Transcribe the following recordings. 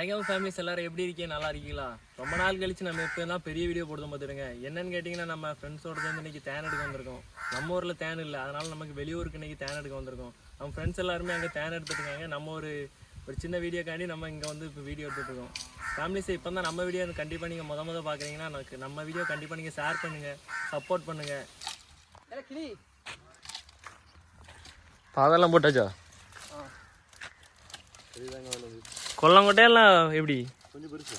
வணக்கம் ஃபேமிலிஸ் எல்லாரும் எப்படி இருக்கீங்க? நல்லா இருக்கீங்களா? ரொம்ப நாள் கழிச்சு நம்ம இப்போ தான் பெரிய வீடியோ போடுறோம் பார்த்துருங்க என்னன்னு கேட்டிங்கன்னா நம்ம ஃப்ரெண்ட்ஸோட வந்து இன்னைக்கு தேன் எடுக்க வந்திருக்கோம். நம்ம ஊரில் தேன் இல்லை. அதனால நமக்கு வெளியூருக்கு இன்னைக்கு தேன் எடுக்க வந்திருக்கோம். நம்ம ஃப்ரெண்ட்ஸ் எல்லாருமே அங்கே தேன் எடுத்துட்டு இருக்காங்க நம்ம ஒரு ஒரு சின்ன வீடியோக்காண்டி நம்ம இங்கே வந்து இப்போ வீடியோ எடுத்துட்டு இருக்கோம் ஃபேமிலிஸ் இப்போ தான் நம்ம வீடியோ கண்டிப்பாக நீங்கள் முத முத பார்க்குறீங்கன்னா எனக்கு நம்ம வீடியோ கண்டிப்பாக நீங்கள் ஷேர் பண்ணுங்கள் சப்போர்ட் பண்ணுங்கள் கிளி. பாதெல்லாம் போட்டாச்சா? கொல்லங்கொட்டையெல்லாம் எப்படி? கொஞ்சம் பெருசு.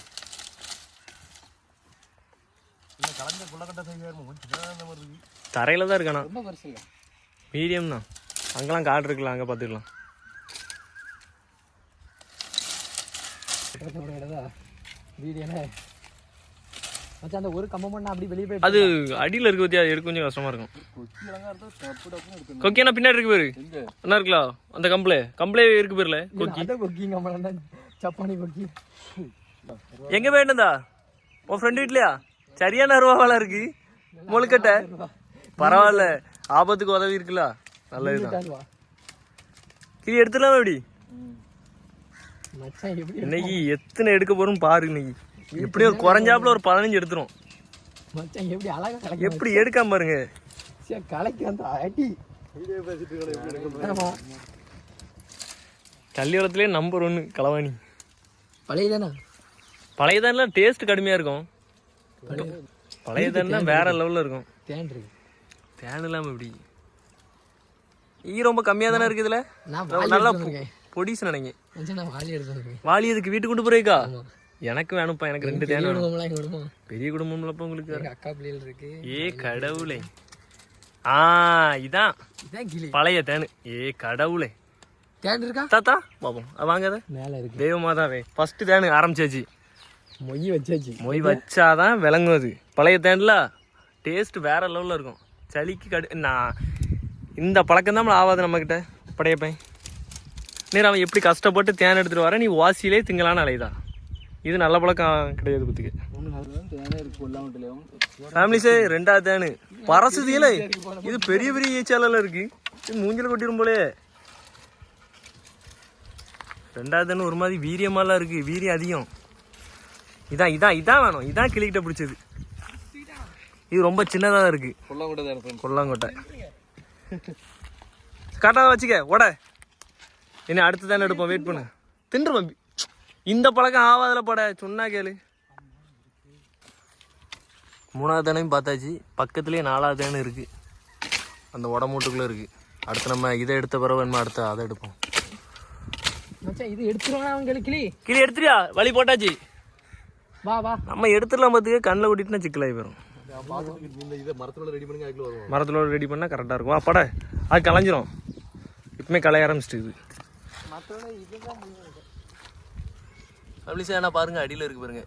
கலந்த குள்ளக்கட்டை சைஸ் கொஞ்சம் தரையில் தான் இருக்கானா? ரொம்ப பெருசு இல்லை. மீடியம் தான். அங்கெல்லாம் காடு இருக்குல்ல அங்கே பார்த்துக்கலாம். வீடியோனே மச்சான் அந்த ஒரு கம்பம் பண்ணா அப்படி வெளியே போய் அது அடியில் இருக்க அது எடுக்க கொஞ்சம் கஷ்டமாக இருக்கும். கொக்கினா பின்னாடி இருக்கு பேரு. என்ன இருக்கலாம் அந்த கம்பளே கம்பளே இருக்கு பேர்ல கொக்கி. கொக்கி கம்பம் தான் சப்பானி கொக்கி. எங்க போயிட்டுந்தா? உன் ஃப்ரெண்ட் வீட்லயா? சரியான அருவாவால இருக்கு. முழுக்கட்டை. பரவாயில்ல. ஆபத்துக்கு உதவி இருக்குல்ல. நல்லதுதான். கிளி எடுத்துடலாமா எப்படி இன்னைக்கு எத்தனை எடுக்க போறோம் பாரு இன்னைக்கு. எப்படியும் ஒரு குறைஞ்சாப்புல ஒரு பதினஞ்சு எடுத்துரும். மச்சான் எப்படி அழகா கலைக்க எப்படி எடுக்காம பாருங்க. சே கலைக்கு அந்த அடி. கல்யாணத்திலே நம்பர் ஒன்று களவாணி. பழையதானே? பழையதான்லாம் டேஸ்ட் கடுமையா இருக்கும். பழையதான்லாம் வேற லெவல்ல இருக்கும். தேன் இருக்கு. தேன் இல்லாம எப்படி? ஈ ரொம்ப கம்மியா தானே இருக்குது இதுல? நல்லா பொடிஸ் நினைங்க. வாலி எதுக்கு வீட்டுக்கு கொண்டு போறீக்கா? எனக்கு வேணும்ப்பா எனக்கு ரெண்டு தேன் வேணும். குடும்பம்லாம் குடும்பம் பெரிய குடும்பம்லப்பா உங்களுக்கு அக்கா பிள்ளைகள் இருக்கு. ஏ கடவுளே. ஆ இதான். பழைய தேனு. ஏ கடவுளே. தேன் இருக்கா? தாத்தா பாப்போம் வாங்காத மேல இருக்கு. தெய்வமாதாவே ஃபர்ஸ்ட் தேனு ஆரம்பிச்சாச்சு. மொய் வச்சாச்சு. மொய் வச்சாதான் விளங்கும் அது பழைய தேன்ல டேஸ்ட் வேற லெவலில் இருக்கும். சளிக்கு கடு நான் இந்த பழக்கம் தான் ஆகாது நம்மக்கிட்ட படையப்பேன். நீர் அவன் எப்படி கஷ்டப்பட்டு தேன் எடுத்துட்டு வர? நீ வாசியிலே திங்கலான்னு அலையுதா இது நல்ல பழக்கம் கிடையாது பத்துக்கு தேனே ஃபேமிலிஸே ரெண்டாவது தேனு. பரசுதியில இது பெரிய பெரிய ஈச்சால இருக்கு. இது மூஞ்சில கொட்டிடும் போலே ரெண்டாவது தேனு ஒரு மாதிரி வீரியமாலாம் இருக்கு. வீரியம் அதிகம். இதான் இதான் இதான் வேணும். இதான் கிளிக்கிட்ட பிடிச்சது. இது ரொம்ப சின்னதாக இருக்கு. கொல்லாங்கோட்டை. கூட தான் கரெக்டாக வச்சுக்க. உட என்ன அடுத்து தானே எடுப்போம். வெயிட் பண்ணு. தின்றுமா இந்த பழக்கம் ஆகாதுல பட சொன்னா கேளு. மூணாவது தானையும் பார்த்தாச்சு. பக்கத்துலேயே நாலாவது தானே இருக்கு. அந்த உடம்பூட்டுக்குள்ளே இருக்கு. அடுத்து நம்ம இதை எடுத்த பிறகு வேணுமா அடுத்த அதை எடுப்போம். மச்சான் இது எடுத்துருவானா அவங்க கிளி? கிளி எடுத்துறியா வழி போட்டாச்சு. வா வா. நம்ம எடுத்துடலாம் பார்த்துக்க கண்ணில் கூட்டிட்டுனா சிக்கலாகி போயிடும் பார்த்துட்டு இந்த இதை மரத்தோட ரெடி பண்ணால் கரெக்டாக இருக்கும். வா பட. அது கலைஞ்சிரும். இப்பவுமே கலைய ஆரம்பிச்சிட்டு இது அப்படி சார் என்ன பாருங்க அடியில் இருக்கு பாருங்க.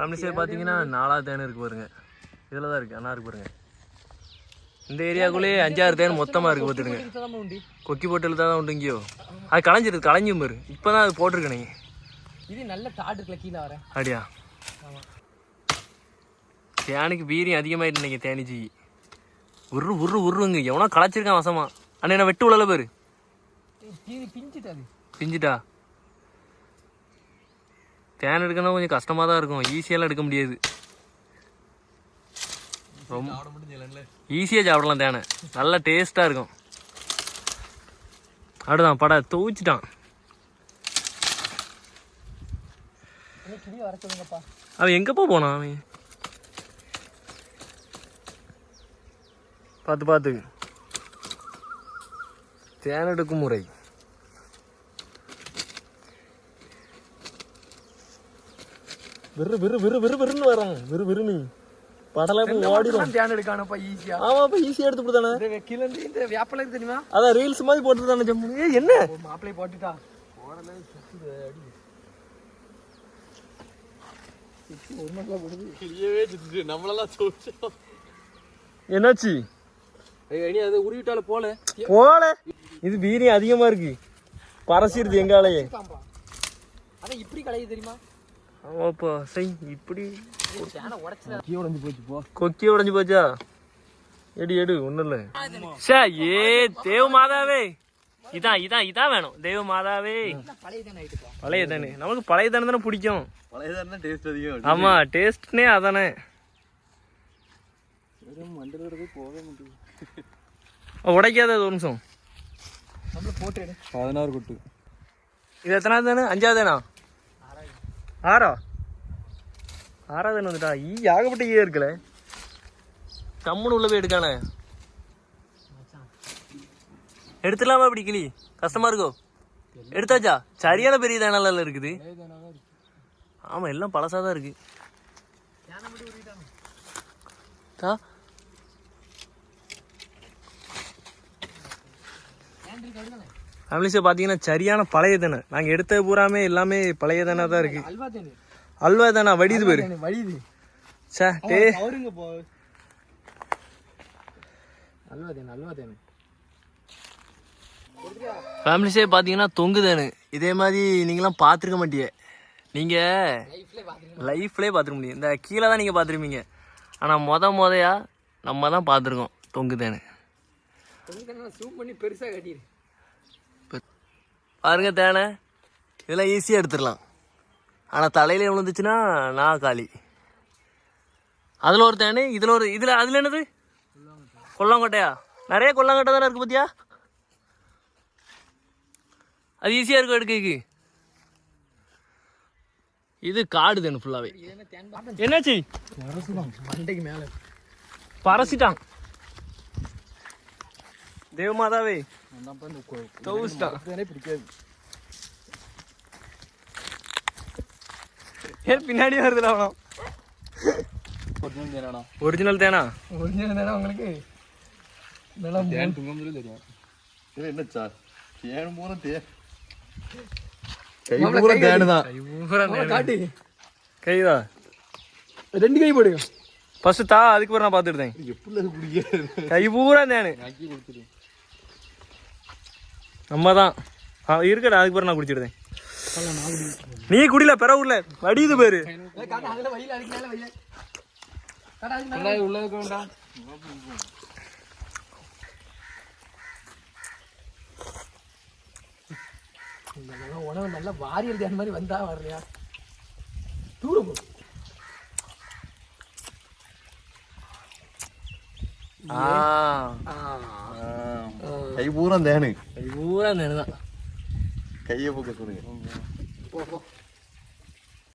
அப்படி சார் பார்த்தீங்கன்னா நாலாவது தேன் இருக்கு பாருங்க. இதில் தான் இருக்கு அண்ணா இருக்கு பாருங்க. இந்த ஏரியாக்குள்ளேயே அஞ்சாறு தேன் மொத்தமாக இருக்கு பார்த்துடுங்க கொக்கி போட்டில் தான் உண்டு இங்கேயோ. அது களைஞ்சிருக்கு களைஞ்சும் பாரு. இப்போ தான் அது போட்டிருக்கு நீங்கள் இது நல்ல தாடு இருக்குல்ல கீழே வர. அப்படியா? தேனுக்கு வீரியம் அதிகமாயிட்டு நீங்கள் தேனிச்சி உரு உரு உருங்க. எவனோ களைச்சிருக்கான் வசமா. அண்ணா என்ன வெட்டு உழல பாரு. இது பிஞ்சிட்டு அது. பிஞ்சிட்டா தேன் எடுக்கணும் கொஞ்சம் கஷ்டமாக தான் இருக்கும் ஈஸியாலாம் எடுக்க முடியாது. ரொம்ப ஈஸியாக சாப்பிடலாம் தேனை நல்ல டேஸ்ட்டாக இருக்கும். அடுதான் பட சொல்லுங்கப்பா. அவன் எங்கப்பா போனான் அவன்? பார்த்து பார்த்து. தேன் எடுக்கும் முறை. விறு விறு விறு விறு விறுன்னு வரான் விறு விறுன்னு. படலை ஓடிடும். தியானம் எடுக்கானப்பா ஈஸியா ஆமா அப்ப ஈஸியா எடுத்து விடுதானே இந்த கீழே இருந்து இந்த வேப்பல தெரியுமா? அதான் ரீல்ஸ் மாதிரி போட்டுதானே ஜம்மு. ஏய் என்ன? மாப்பிளை போட்டுட்டா. சொல்லிச்சோம் என்னாச்சு? உருவிட்டால போல. போல? இது வீரியம் அதிகமா இருக்கு. பறசிருது எங்காலையே. அதான் இப்படி கலையுது தெரியுமா? ஆமாப்பா சை இப்படி. தேனை கீழே உடஞ்சு போச்சு போ. கொக்கி உடைஞ்சு போச்சா? எடு எடு ஒண்ணும் இல்ல. சே ஏ தேவ மாதாவே. இதான் இதான் இதான் வேணும். தெய்வ மாதாவே. பழைய தானே பழைய தானே நமக்கு பழைய தானே தானே பிடிக்கும். பழையதானே டேஸ்ட் அதிகம் ஆமா டேஸ்ட்னே அதானே. உடைக்காத ஒரு நிமிஷம். நம்மள போட்டு எடு. பதினாறு கொட்டு. இது எத்தனாவது தானே? அஞ்சாவது தானா? ஆறா? ஆறாவது தானே வந்துட்டா. ஈ ஆகப்பட்ட ஈ இருக்குல்ல. கம்முன்னு உள்ள போய் எடுக்கானே. எடுத்துடலாமா அப்படி கிளி? கஷ்டமா இருக்கோ? எடுத்தாச்சா? சரியான பெரிய தானல இருக்குது. பழைய தானே தான் இருக்கு ஆமா எல்லாம் பழசா தான் இருக்கு ஏன் கடுதானே ஃபேமிலிஸை பார்த்தீங்கன்னா சரியான பழைய தானே நாங்கள் எடுத்தது பூராமே எல்லாமே பழைய தானே தான் இருக்கு. அல்வா தேனு. தானே? வடிது பேரு. தேனு வழியுது சே டே. தேனு தேனு. ஃபேமிலிஸே பார்த்தீங்கன்னா தொங்குதானு இதே மாதிரி நீங்களாம் பார்த்துருக்க மாட்டீங்க நீங்கள் லைஃப்லேயே பார்த்துருக்க முடியும். இந்த கீழே தான் நீங்கள் பார்த்துருப்பீங்க. ஆனால் மொத மொதையா நம்ம தான் பார்த்துருக்கோம் தொங்குதானு கொஞ்சம் ஜூம் பண்ணி பெருசா கட்டிடு. பாருங்க தேனை. இதெல்லாம் ஈஸியாக எடுத்துடலாம். ஆனால் தலையில் விழுந்துச்சுன்னா நான் காலி. அதில் ஒரு தேனே இதில் ஒரு இதில் அதில் என்னது? கொல்லாங்கொட்டையா? நிறைய கொல்லாங்கொட்டை தானே இருக்குது பார்த்தியா அது ஈஸியாக இருக்கும் எடுக்கைக்கு இது காடு தேனு ஃபுல்லாகவே என்னாச்சு? பரசிட்டான். பறசிட்டான் தேவமாதாவே ஏன் பின்னாடி வருதுல அவனும் ஒரிஜினல் தேனா ஒரிஜினல் தானே உங்களுக்கு நல்லா தேன் துங்கம்புல தெரியும் இது என்ன சார் தேன் பூரா தேன் கை பூரா தேனு தான் காட்டு கைதா ரெண்டு கை போடுங்க ஃபர்ஸ்ட் தா அதுக்கு பிறகு நான் பார்த்துருந்தேன் எப்படி கை பூரா தேனு ஆக்கி கொடுத்துரு நம்ம தான் இருக்கடா அதுக்கு பிறகு நான் குடிச்சிடுதேன் நீ குடில பிற ஊர்ல. வடியுது பேரு. உணவு நல்லா வாரியல் தேன் மாதிரி வந்தா வரலையா தூரம் போ ஆ. கை பூரா தேனு. கை பூரா தேனு தான். கையை போக்க சொல்லுங்க. போ போ.